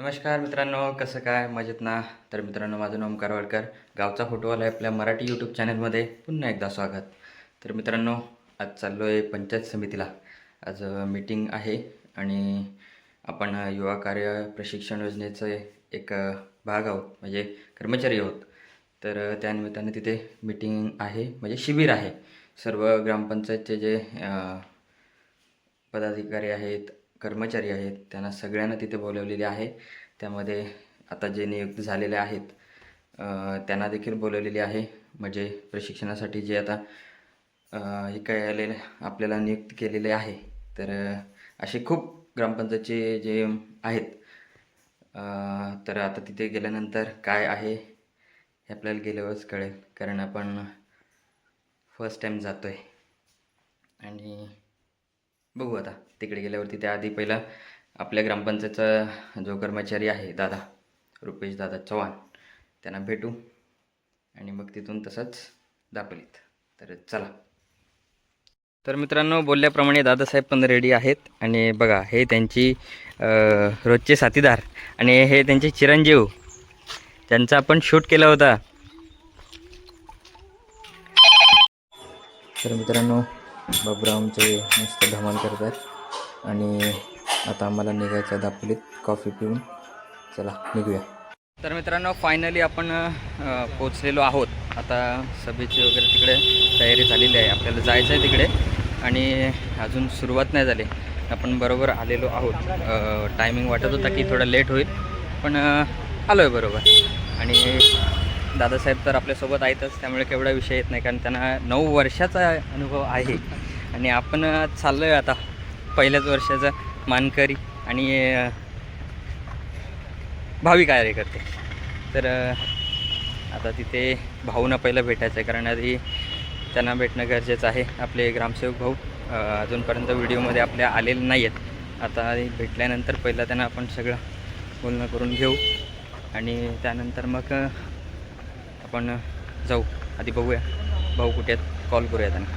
नमस्कार मित्रांनो कसं काय? मजेत ना? तर मित्रांनो माझं नाव ओमकार वाडकर गावचा फोटोवाला आहे आपल्या मराठी यूट्यूब चॅनलमध्ये पुन्हा एकदा स्वागत. तर मित्रांनो आज चाललो आहे पंचायत समितीला. आज मीटिंग आहे आणि आपण युवा कार्य प्रशिक्षण योजनेचं एक भाग आहोत. म्हणजे कर्मचारी आहोत. तर त्यानिमित्ताने तिथे मीटिंग आहे. म्हणजे शिबिर आहे. सर्व ग्रामपंचायतचे जे पदाधिकारी आहेत कर्मचारी आहेत. त्यांना सगळ्यांना तिथे बोलवलेले आहे. त्यामध्ये आता जे नियुक्त झालेले आहेत त्यांना देखील बोलवलेले आहे. म्हणजे प्रशिक्षणासाठी जे आता हे काय आलेले आपल्याला नियुक्त केलेले आहे. तर असे खूप ग्रामपंचायतचे जे आहेत तर आता तिथे गेल्यानंतर काय आहे हे आपल्याला गेल्यावरच कळेल. कारण आपण फर्स्ट टाईम जातो आहे आणि बघू आता. तिकडे गेल्यावरती त्याआधी पहिला आपल्या ग्रामपंचायतचा जो कर्मचारी आहे दादा रुपेश दादा चव्हाण त्यांना भेटू आणि मग तिथून तसंच दापलीत. तर चला. तर मित्रांनो बोलल्याप्रमाणे दादासाहेब पण रेडी आहेत आणि बघा हे त्यांची रोजचे साथीदार आणि हे त्यांचे चिरंजीव त्यांचा आपण शूट केला होता. तर मित्रांनो बाबरावचे मस्त धमाल करतात. आणि आता आम्हाला निघायचं आहे दापोलीत. कॉफी पिऊन. चला निघूया. तर मित्रांनो फायनली आपण पोचलेलो आहोत. आता सभेची वगैरे तिकडे तयारी झालेली आहे. आपल्याला जायचं आहे तिकडे. आणि अजून सुरुवात नाही झाली. आपण बरोबर आलेलो आहोत. टायमिंग वाटत होता की थोडं लेट होईल. पण आलो आहे बरोबर. आणि दादासाहेब तर आपल्यासोबत आहेतच त्यामुळे केवढा विषय येत नाही कारण त्यांना नऊ वर्षाचा अनुभव आहे. आणि आपण चाललो आहे आता पहिल्याच वर्षाचा मानकरी आणि भावी कार्यकर्ते. तर आता तिथे भाऊना पहिलं भेटायचं आहे कारण आधी त्यांना भेटणं गरजेचं आहे. आपले ग्रामसेवक भाऊ अजूनपर्यंत व्हिडिओमध्ये आपल्या आलेले नाही आहेत आता भेटल्यानंतर पहिलं त्यांना आपण सगळं बोलणं करून घेऊ. आणि त्यानंतर मग आपण जाऊ. आधी बघूया. भाऊ कुठे आहेत? कॉल करूया त्यांना.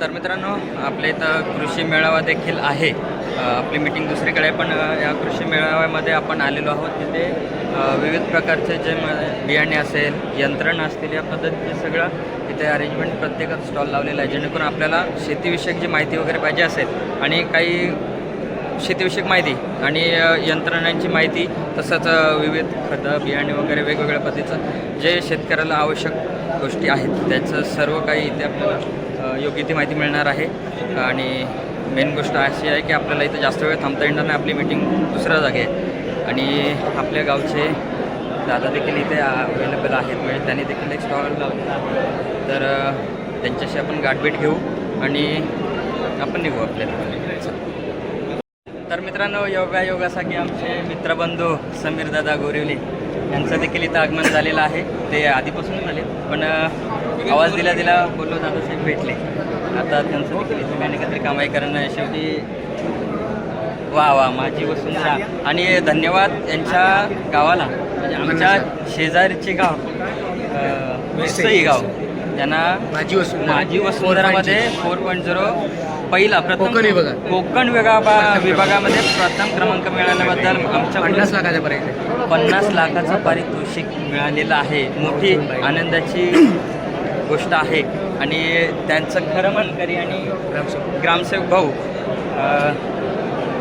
तर मित्रांनो आपल्या इथं कृषी मेळावा देखील आहे. आपली मीटिंग दुसरीकडे आहे पण या कृषी मेळाव्यामध्ये आपण आलेलो आहोत. तिथे विविध प्रकारचे जे म- बियाणे असेल यंत्रणा असतील या पद्धतीचे सगळं इथे अरेंजमेंट प्रत्येकात स्टॉल लावलेला आहे. जेणेकरून आपल्याला शेतीविषयक जी माहिती वगैरे पाहिजे असेल आणि काही शेतीविषयक माहिती आणि यंत्रणांची माहिती तसंच विविध खतं बियाणे वगैरे वेगवेगळ्या पद्धतीचं जे शेतकऱ्याला आवश्यक गोष्टी आहेत त्याचं सर्व काही इथे आपल्याला योग्य ती माहिती मिळणार आहे. आणि मेन गोष्ट अशी आहे की आपल्याला इथं जास्त वेळ थांबता येणार नाही आपली मीटिंग दुसऱ्या जागी आहे. आणि आपल्या गावचे दादा देखील इथे अवेलेबल आहेत म्हणजे त्यांनी देखील एक स्टॉल लावलेला तर त्यांच्याशी आपण गाठभेट घेऊ आणि आपण निघू आपल्याला तर मित्रांनो योगा योगासाठी आमचे मित्रबंधू समीर दादा गोरिवले यांचं देखील इथं आगमन झालेलं आहे. ते आधीपासून झाले पण आवाज दिला दिला बोललो दादासाहेब भेटले. आता त्यांचं देखील इथं काही ना काहीतरी काम आहे. कारण शेवटी वा वा माझी वसुंधरा आणि धन्यवाद यांच्या गावाला. म्हणजे आमच्या शेजारीचे गाव मिसई गाव. यांना माझी वसुंधरा. माझी वसुंधरामध्ये फोर पॉईंट झिरो पहिला प्रथम कोकण विभागात. कोकण विभागा विभागामध्ये प्रथम क्रमांक मिळाल्याबद्दल आमच्या पन्नास लाखाच्या पर्यंत. पन्नास लाखाचं पारितोषिक मिळालेलं आहे. मोठी आनंदाची गोष्ट आहे. आणि त्यांचं खरं मानकरी आणि ग्रामसेवक. भाऊ अ,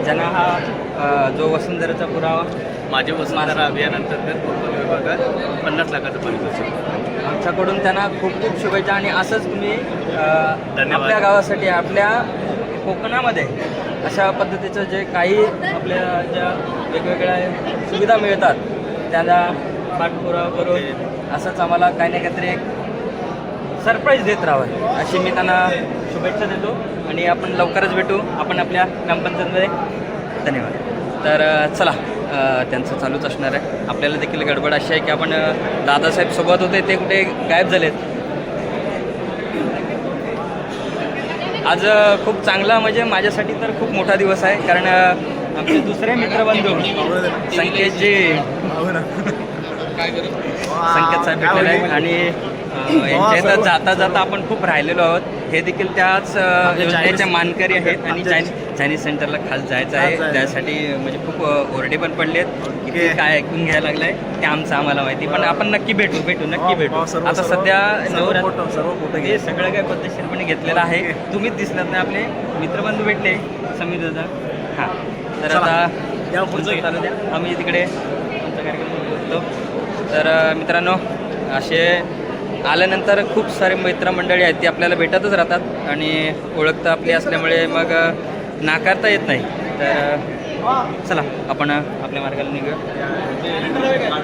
ज्यांना हा जो वसुंधराचा पुरावा माझे वसुंधरा अभियानांतर्गत कोकण विभागात पन्नास लाखाचं पारितोषिक. आमच्याकडून त्यांना खूप खूप शुभेच्छा आणि असंच तुम्ही. आपल्या गावासाठी आपल्या कोकणामध्ये अशा पद्धतीचं जे काही आपल्या ज्या वेगवेगळ्या सुविधा मिळतात त्यांना पाठपुरावा करून असंच आम्हाला काही ना काहीतरी एक सरप्राईज देत राहावं अशी मी त्यांना शुभेच्छा देतो. आणि आपण लवकरच भेटू आपण आपल्या ग्रामपंचायतमध्ये धन्यवाद. तर चला त्यांचं चालूच असणार आहे. आपल्याला देखील गडबड अशी आहे की आपण दादासाहेब सोबत होते ते कुठे गायब झालेत. आज खूप चांगला म्हणजे माझ्यासाठी तर खूप मोठा दिवस आहे कारण आमचे दुसरे मित्रबंधू संकेतजी. संकेत साहेब भेटलेले आहेत. आणि इथं जाता जाता आपण खूप राहिलेलो आहोत. हे देखील त्याच अं, योजनेचे मानकरी आहेत आणि चायनीज सेंटरला खास जायचं आहे. त्यासाठी म्हणजे खूप ओरडे पण पडलेत की काय ऐकून घ्यायला लागलंय ते आमचं आम्हाला माहिती. पण आपण नक्की भेटू भेटू नक्की भेटू. आता सध्या हे सगळं काही पद्धतशीरपणे घेतलेलं आहे. तुम्हीच दिसलात नाही आपले मित्रबंधू भेटले. समीर दादा. हां. तर आता आम्ही तिकडे आमचा कार्यक्रम तर मित्रांनो असे आल्यानंतर खूप सारे मित्रमंडळी आहेत ती आपल्याला भेटतच राहतात आणि ओळख तर आपली असल्यामुळे मग नाकारता येत नाही. तर चला आपण आपल्या मार्गाला निघूया.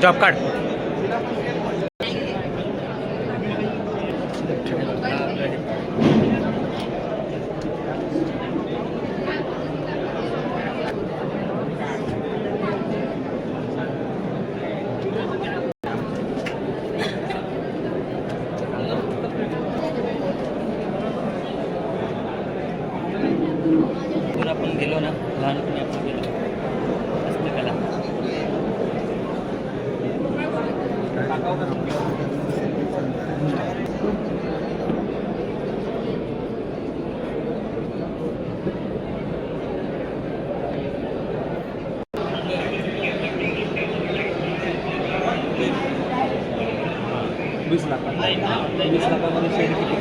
job card. वीस लाखामध्ये किती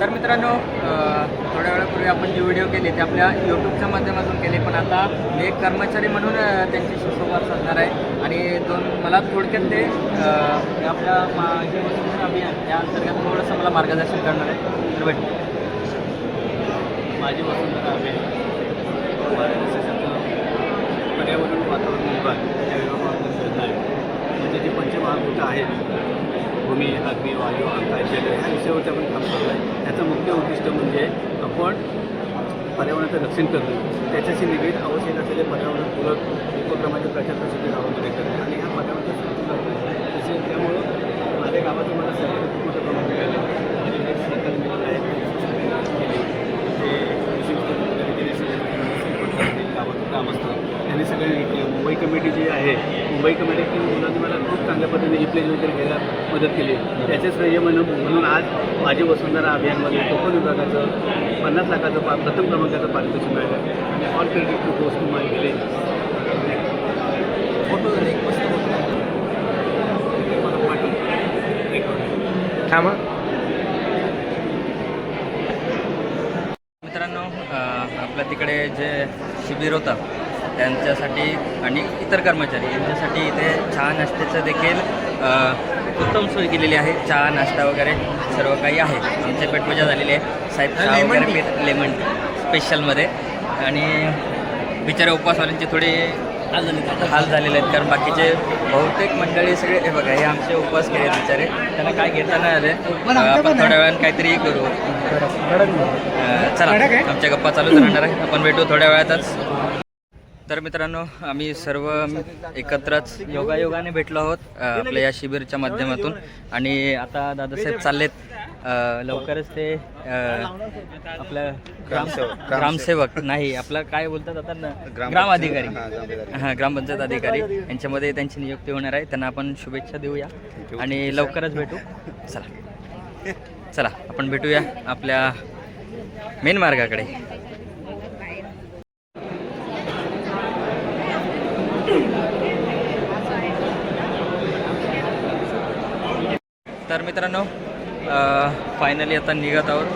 तर मित्रांनो थोड्या वेळापूर्वी आपण जे व्हिडिओ केले ते आपल्या यूट्यूबच्या माध्यमातून केले पण आता मी एक कर्मचारी म्हणून अं, त्यांच्याशी संवाद साधणार आहे. आणि दोन मला थोडक्यात ते आपल्या माझे वसुंधरा अभियान या अंतर्गत थोडंसं मला मार्गदर्शन करणार आहे. तर भेट. माझी वसुंधरा अभियान महाराष्ट्र शासनाचं पर्यावरण वातावरण विभाग या विभागामध्ये योजना आहे म्हणजे जे पंचमहाभूत आहेत भूमी अग्नी वायू आकाश जल ह्या विषयावरती आपण काम करतो आहे त्याचं मुख्य उद्दिष्ट म्हणजे आपण पर्यावरणाचं रक्षण करणं त्याच्याशी निगडीत आवश्यक असलेले पर्यावरणपूरक उपक्रमाचे प्रचार प्रसिद्धी गावामध्ये करणे आणि ह्या पर्यावरणाचं संतुलन तसे त्यामुळं माझ्या गावाचं मला सहकार्य खूप मोठं प्रमाणात मिळालं माझे जे सहकारी मित्र आहेत ते कृषी उत्पन्न वगैरे गेले सगळे गावाचं काम असतं त्यांनी सगळे मुंबई कमिटी जी आहे मुंबई कमिटीची मुलांनी मला खूप चांगल्या पद्धतीने इप्लेज वगैरे घ्यायला मदत केली. त्याचे श्रेय म्हणून म्हणून आज माझी वसुंधरा अभियानमध्ये कोकण विभागाचं पन्नास लाखाचं पा प्रथम क्रमांकाचं पारितोषिक मिळालं. आणि ऑल क्रेडिट टू गोष्ट माय गेले थांबा. मित्रांनो आपल्या तिकडे जे शिबिर होतं त्यांच्यासाठी आणि इतर कर्मचारी यांच्यासाठी इथे चहा नाश्त्याचं देखील उत्तम सोय केलेली आहे चहा नाश्ता वगैरे सर्व काही आहे. आमची पेटपूजा झालेली आहे. साहेब चहा वगैरे पित लेमन स्पेशलमध्ये आणि बिचारे उपवासवाल्यांचे थोडे हाल झालेले आहेत. कारण बाकीचे बहुतेक मंडळी सगळे हे बघा हे आमचे उपवास केले आहेत बिचारे. त्यांना काय घेता नाही आले. अं, आपण थोड्या वेळानं काहीतरी करू. चला आमच्या गप्पा चालूच राहणार आहे. आपण भेटू थोड्या वेळातच. तर मित्रांनो आम्ही सर्व एकत्रच योगायोगाने भेटलो आहोत आपल्या या शिबिरच्या माध्यमातून. आणि आता दादासाहेब चाललेत लवकरच ते अ, आपलं ग्रामसेवक. ग्रामसेवक. नाही आपलं काय बोलतात आता न- ग्राम- अधिकारी. हां ग्रामपंचायत. अधिकारी. यांच्यामध्ये त्यांची नियुक्ती होणार आहे. त्यांना आपण शुभेच्छा देऊया. आणि लवकरच भेटू. चला. चला आपण भेटूया आपल्या मेन मार्गाकडे. तर मित्रांनो. फायनली आता निघत आहोत.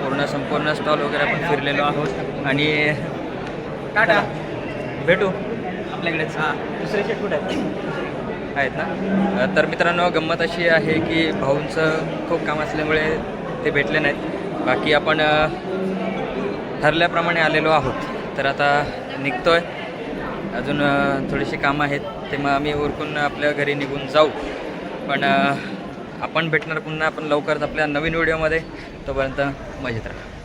पूर्ण संपूर्ण स्टॉल वगैरे आपण फिरलेलो आहोत. आणि टाटा. भेटू. आपल्याकडेच. हां दुसरे शेट कुठे आहेत. आहेत ना? तर मित्रांनो गंमत अशी आहे की भाऊंचं खूप काम असल्यामुळे ते भेटले नाहीत. बाकी आपण ठरल्याप्रमाणे आलेलो आहोत. तर आता निघतोय. अजून अ, थोडीशी कामं आहेत. ते मग आम्ही उरकून आपल्या घरी निघून जाऊ. पण आपण भेटणार पुन्हा आपण लवकरच आपल्या नवीन व्हिडिओमध्ये. तोपर्यंत मजेत राहा.